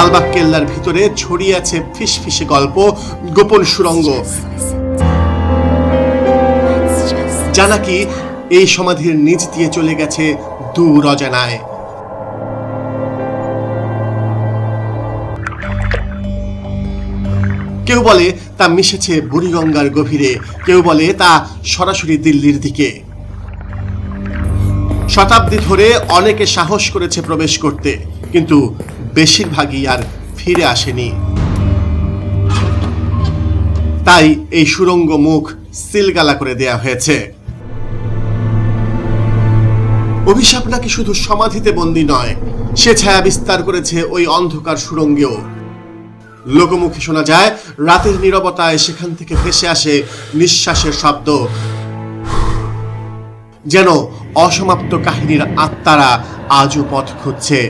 লালবাগ কেল্লার ভিতরে ছড়িয়ে আছে ফিসফিসে গল্প, গোপন সুরঙ্গ। যা নাকি এই সমাধির নিচ দিয়ে চলে গেছে দূর অজানায় কেউ বলে তা মিশেছে বুড়িগঙ্গার গভীরে, কেউ বলে তা সরাসরি দিল্লির দিকে। শতাব্দী ধরে অনেকে সাহস করেছে প্রবেশ করতে, কিন্তু বেশিরভাগই আর ফিরে আসেনি। তাই এই সুরঙ্গ মুখ সিলগালা করে দেয়া হয়েছে। অভিশাপ নাকি শুধু সমাধিতে বন্দী নয়, সে ছায়া বিস্তার করেছে ওই অন্ধকার সুরঙ্গেও। লোকমুখে শোনা যায়, রাতের নীরবতায় সেখান থেকে ভেসে আসে নিঃশ্বাসের শব্দ। যেন অসমাপ্ত কাহিনীর আত্মারা আজও পথ খুঁজছে।